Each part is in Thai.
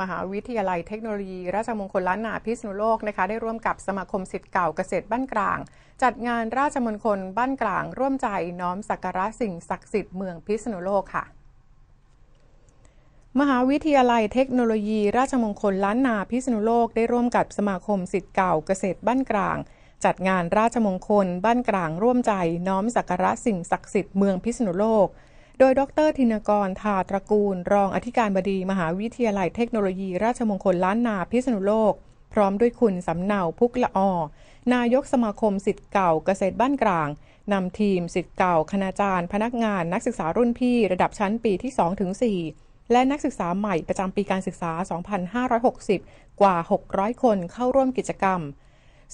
มหาวิทยาลัยเทคโนโลยี ราชมงคลล้านนาพิษณุโลกนะคะได้ร่วมกับสมาคมสิทธิ์เก่าเกษตรบ้านกลาง จัดงานราชมงคลบ้านกลาง ร่วมใจน้อมสักการะสิ่งศักดิ์สิทธิ์เมืองพิษณุโลกค่ะมหาวิทยาลัยเทคโนโลยี ราชมงคลล้านนาพิษณุโลกได้ร่วมกับสมาคมสิทธิ์เก่าเกษตรบ้านกลาง จัดงานราชมงคลบ้านกลางร่วมใจน้อมสักการะสิ่งศักดิ์สิทธิ์เมืองพิษณุโลก โดยดรธินกรทาตระกูล รองอธิการบดีมหาวิทยาลัยเทคโนโลยี ราชมงคลล้านนาพิษณุโลก พร้อมด้วยคุณสำเนาพุกละออนายกสมาคมสิทธิ์เก่าเกษตรบ้านกลางนำทีมสิทธิ์เก่าคณาจารย์ พนักงานนักศึกษารุ่นพี่ ระดับชั้นปีที่2-4และนักศึกษาใหม่ประจำปีการศึกษา 2560 กว่า 600 คนเข้าร่วมกิจกรรม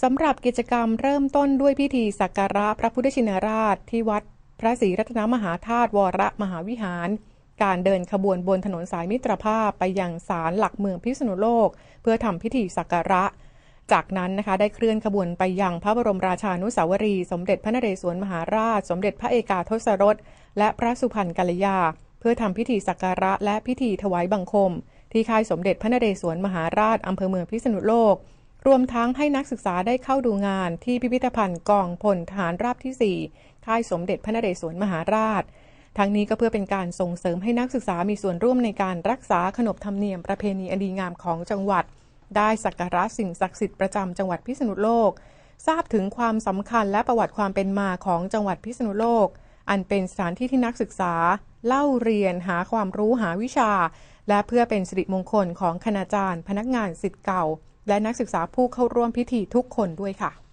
สำหรับกิจกรรมเริ่มต้นด้วยพิธีสักการะพระพุทธชินราชที่วัด พระศรีรัตนมหาธาตุวรมหาวิหาร การเดินขบวนบนถนนสายมิตรภาพไปยังศาลหลักเมืองพิษณุโลก เพื่อทำพิธีสักการะ จากนั้นนะคะได้เคลื่อนขบวนไปยังพระบรมราชานุสาวรี สมเด็จพระนเรศวรมหาราช สมเด็จพระเอกาทศรส และพระสุพรรณกัลยา เพื่อทำพิธีสักการะและพิธีถวายบังคม ที่ค่ายสมเด็จพระนเรศวรมหาราชอำเภอเมืองพิษณุโลก รวมทั้งให้นักศึกษาได้เข้าดูงานที่พิพิธภัณฑ์กองพลทหารราบที่ค่ายสมเด็จพระนเรศวรมหาราช ทั้งนี้ก็เพื่อเป็นการส่งเสริมให้นักศึกษามีส่วนร่วมในการรักษาขนบธรรมเนียมประเพณีอันดีงามของจังหวัด ได้สักการะสิ่งศักดิ์สิทธิ์ประจำจังหวัดพิษณุโลก ทราบถึงความสำคัญและประวัติความเป็นมาของจังหวัดพิษณุโลก อันเป็นสถานที่ที่นักศึกษา เล่าเรียนหาความรู้หาวิชา และเพื่อเป็นสิริมงคลของคณาจารย์ พนักงานสิทธิ์เก่า และนักศึกษาผู้เข้าร่วมพิธีทุกคนด้วยค่ะ